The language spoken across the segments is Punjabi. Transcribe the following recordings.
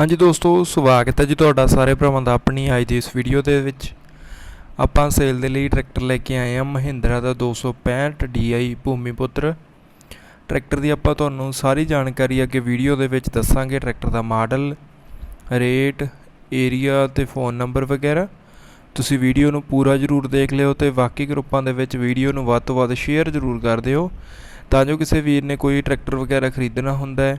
ਹਾਂਜੀ ਦੋਸਤੋ, ਸਵਾਗਤ ਹੈ ਜੀ ਤੁਹਾਡਾ ਸਾਰੇ ਭਰਾਵਾਂ ਦਾ ਆਪਣੀ ਅੱਜ ਦੀ ਇਸ ਵੀਡੀਓ ਦੇ ਵਿੱਚ। ਆਪਾਂ ਸੇਲ ਦੇ ਲਈ ਟਰੈਕਟਰ ਲੈ ਕੇ ਆਏ ਹਾਂ ਮਹਿੰਦਰਾ ਦਾ 265 DI ਭੂਮੀਪੁੱਤਰ। ਟਰੈਕਟਰ ਦੀ ਆਪਾਂ ਤੁਹਾਨੂੰ ਸਾਰੀ ਜਾਣਕਾਰੀ ਅੱਗੇ ਵੀਡੀਓ ਦੇ ਵਿੱਚ ਦੱਸਾਂਗੇ ਟਰੈਕਟਰ ਦਾ ਮਾਡਲ ਰੇਟ ਏਰੀਆ ਤੇ ਫੋਨ ਨੰਬਰ ਵਗੈਰਾ। ਤੁਸੀਂ ਵੀਡੀਓ ਨੂੰ ਪੂਰਾ ਜ਼ਰੂਰ ਦੇਖ ਲਿਓ ਤੇ ਬਾਕੀ ਗਰੁੱਪਾਂ ਦੇ ਵਿੱਚ ਵੀਡੀਓ ਨੂੰ ਵੱਧ ਤੋਂ ਵੱਧ ਸ਼ੇਅਰ ਜ਼ਰੂਰ ਕਰ ਦਿਓ। ਤਾਂ ਜੋ ਕਿਸੇ ਵੀਰ ਨੇ ਕੋਈ ਟਰੈਕਟਰ ਵਗੈਰਾ ਖਰੀਦਣਾ ਹੁੰਦਾ ਹੈ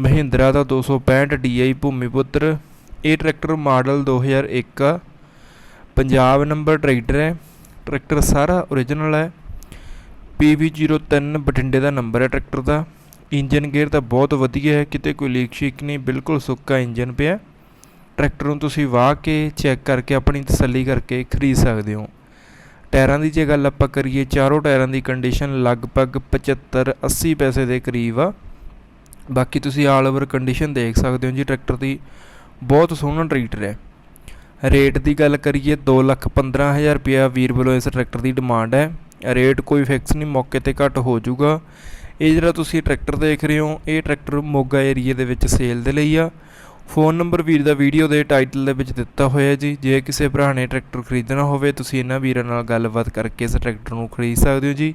ਮਹਿੰਦਰਾ ਦਾ 265 DI ਭੂਮੀਪੁੱਤਰ। ਇਹ ਟਰੈਕਟਰ ਮਾਡਲ 2001 ਆ ਪੰਜਾਬ ਨੰਬਰ ਟਰੈਕਟਰ ਹੈ। ਟਰੈਕਟਰ ਸਾਰਾ ਓਰੀਜਨਲ ਹੈ। PV03 ਬਠਿੰਡੇ ਦਾ ਨੰਬਰ ਹੈ ਟਰੈਕਟਰ ਦਾ। ਇੰਜਨ ਗੇਅਰ ਤਾਂ ਬਹੁਤ ਵਧੀਆ ਹੈ। ਕਿਤੇ ਕੋਈ ਲੀਕ ਸ਼ੀਕ ਨਹੀਂ, ਬਿਲਕੁਲ ਸੁੱਕਾ ਇੰਜਨ ਪਿਆ। ਟਰੈਕਟਰ ਨੂੰ ਤੁਸੀਂ ਵਾਹ ਕੇ ਚੈੱਕ ਕਰਕੇ ਆਪਣੀ ਤਸੱਲੀ ਕਰਕੇ ਖਰੀਦ ਸਕਦੇ ਹੋ। ਟਾਇਰਾਂ ਦੀ ਜੇ ਗੱਲ ਆਪਾਂ ਕਰੀਏ, ਚਾਰੋਂ ਟਾਇਰਾਂ ਦੀ ਕੰਡੀਸ਼ਨ ਲਗਭਗ 75 80 ਪੈਸੇ ਦੇ ਕਰੀਬ ਆ। ਬਾਕੀ ਤੁਸੀਂ ਆਲ ਓਵਰ ਕੰਡੀਸ਼ਨ ਦੇਖ ਸਕਦੇ ਹੋ ਜੀ ਟਰੈਕਟਰ ਦੀ ਬਹੁਤ ਸੋਹਣਾ ਟਰੈਕਟਰ ਹੈ। ਰੇਟ ਦੀ ਗੱਲ ਕਰੀਏ 215000 ਰੁਪਇਆ ਵੀਰ ਵੱਲੋਂ ਇਸ ਟਰੈਕਟਰ ਦੀ ਡਿਮਾਂਡ ਹੈ। ਰੇਟ ਕੋਈ ਫਿਕਸ ਨਹੀਂ, ਮੌਕੇ ਤੇ ਘੱਟ ਹੋ ਜਾਊਗਾ। ਇਹ ਜਿਹੜਾ ਤੁਸੀਂ ਟਰੈਕਟਰ ਦੇਖ ਰਹੇ ਹੋ, ਇਹ ਟਰੈਕਟਰ ਮੋਗਾ ਏਰੀਏ ਦੇ ਵਿੱਚ ਸੇਲ ਦੇ ਲਈ ਆ। ਫੋਨ ਨੰਬਰ ਵੀਰ ਦਾ ਵੀਡੀਓ ਦੇ ਟਾਈਟਲ ਦੇ ਵਿੱਚ ਦਿੱਤਾ ਹੋਇਆ ਜੀ। ਜੇ ਕਿਸੇ ਭਰਾ ਨੇ ਟਰੈਕਟਰ ਖਰੀਦਣਾ ਹੋਵੇ, ਤੁਸੀਂ ਇਹਨਾਂ ਵੀਰਾਂ ਨਾਲ ਗੱਲਬਾਤ ਕਰਕੇ ਇਸ ਟਰੈਕਟਰ ਨੂੰ ਖਰੀਦ ਸਕਦੇ ਹੋ ਜੀ।